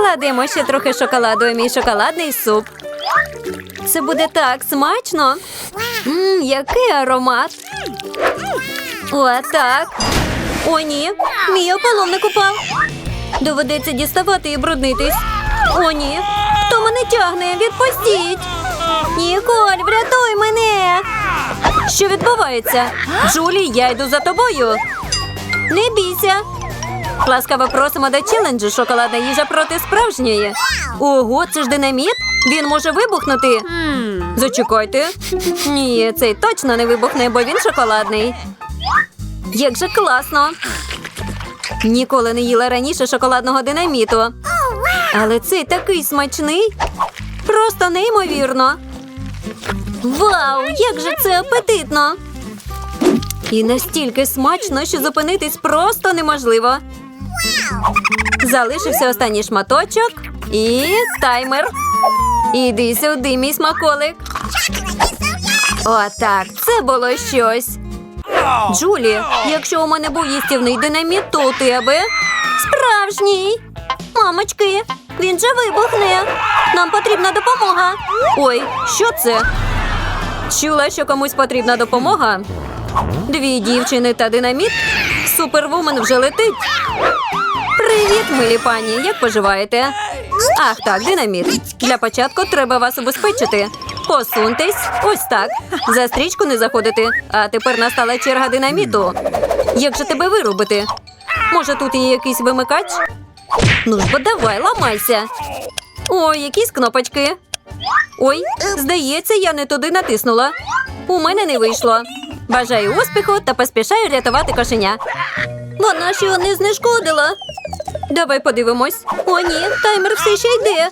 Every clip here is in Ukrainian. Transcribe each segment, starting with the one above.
Кладемо ще трохи шоколаду у мій шоколадний суп. Це буде так смачно. Мм, який аромат. О, так. О, ні. Мій ополовник упав. Доведеться діставати і бруднитись. О, ні. Хто мене тягне? Відпустіть. Ніколь, врятуй мене. Що відбувається? Джулі, я йду за тобою. Не бійся. Ласкаво просимо до челенджу шоколадна їжа проти справжньої. Ого, це ж динаміт? Він може вибухнути. Зачекайте. Ні, цей точно не вибухне, бо він шоколадний. Як же класно. Ніколи не їла раніше шоколадного динаміту. Але цей такий смачний. Просто неймовірно. Вау, як же це апетитно! І настільки смачно, що зупинитись просто неможливо. Залишився останній шматочок і таймер. Іди сюди, мій смаколик. Отак, це було щось. Джулі, якщо у мене був їстівний динаміт, то у тебе справжній. Мамочки, він же вибухне. Нам потрібна допомога. Ой, що це? Чула, що комусь потрібна допомога. Дві дівчини та динаміт. Супервумен вже летить. Привіт, милі пані. Як поживаєте? Ах, так, динаміт. Для початку треба вас убезпечити. Посуньтесь, ось так. За стрічку не заходити. А тепер настала черга динаміту. Як же тебе вирубити? Може, тут є якийсь вимикач? Ну ж бо давай, ламайся. Ой, якісь кнопочки. Ой, здається, я не туди натиснула. У мене не вийшло. Бажаю успіху та поспішаю рятувати кошеня. Вона його не знешкодила. Давай подивимось. О, ні, таймер все ще йде.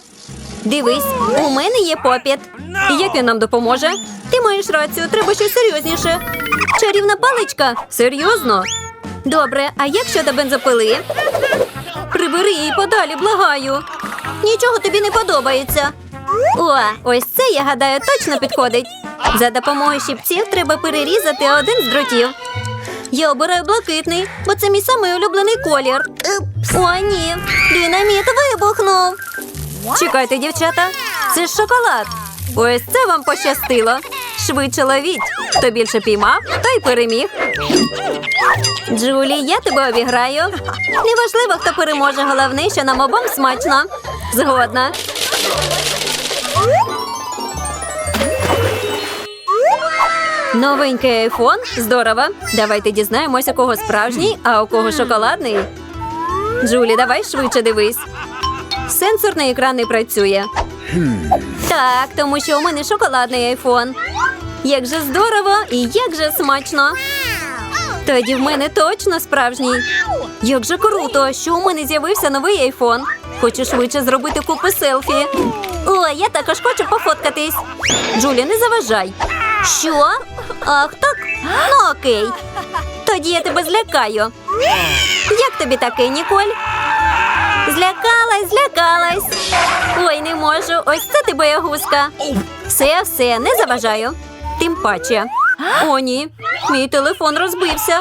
Дивись, у мене є попіт. Як він нам допоможе? Ти маєш рацію, треба щось серйозніше. Чарівна паличка? Серйозно? Добре, а як щодо бензопили? Прибери її подалі, благаю. Нічого тобі не подобається. О, ось це, я гадаю, точно підходить. За допомогою щипців треба перерізати один з дротів. Я обираю блакитний, бо це мій самий улюблений колір. О, ні, динаміт вибухнув. Чекайте, дівчата, це ж шоколад. Ось це вам пощастило. Швидше ловіть. Хто більше піймав, той переміг. Джулі, я тебе обіграю. Неважливо, хто переможе. Головне, що нам обом смачно. Згодна. Новенький айфон? Здорово. Давайте дізнаємося, у кого справжній, а у кого шоколадний. Джулі, давай швидше дивись. Сенсорний екран не працює. Так, тому що у мене шоколадний айфон. Як же здорово і як же смачно. Тоді в мене точно справжній. Як же круто, що у мене з'явився новий айфон. Хочу швидше зробити купу селфі. О, я також хочу пофоткатись. Джулі, не заважай. Що? Ах, так? Ну окей. Тоді я тебе злякаю. Як тобі таке, Ніколь? Злякалась, злякалась. Ой, не можу. Ось це ти боягузка. Все, все, не заважаю. Тим паче. О, ні. Мій телефон розбився.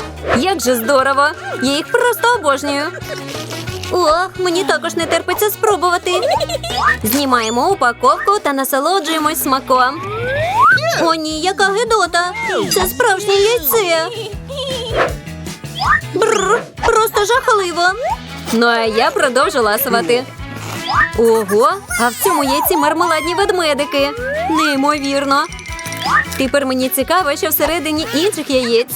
Як же здорово! Я їх просто обожнюю. Ох, мені також не терпиться спробувати. Знімаємо упаковку та насолоджуємось смаком. О, ні, яка гидота! Це справжнє яйце. Бррр, просто жахливо. Ну а я продовжу ласувати. Ого, а в цьому яйці мармеладні ведмедики. Неймовірно. Тепер мені цікаво, що всередині інших яєць.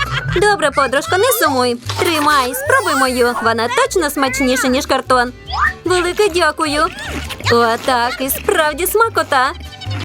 Добре, подружко, не сумуй. Тримай, спробуй мою. Вона точно смачніша, ніж картон. Велике дякую. Отак, і справді смакота.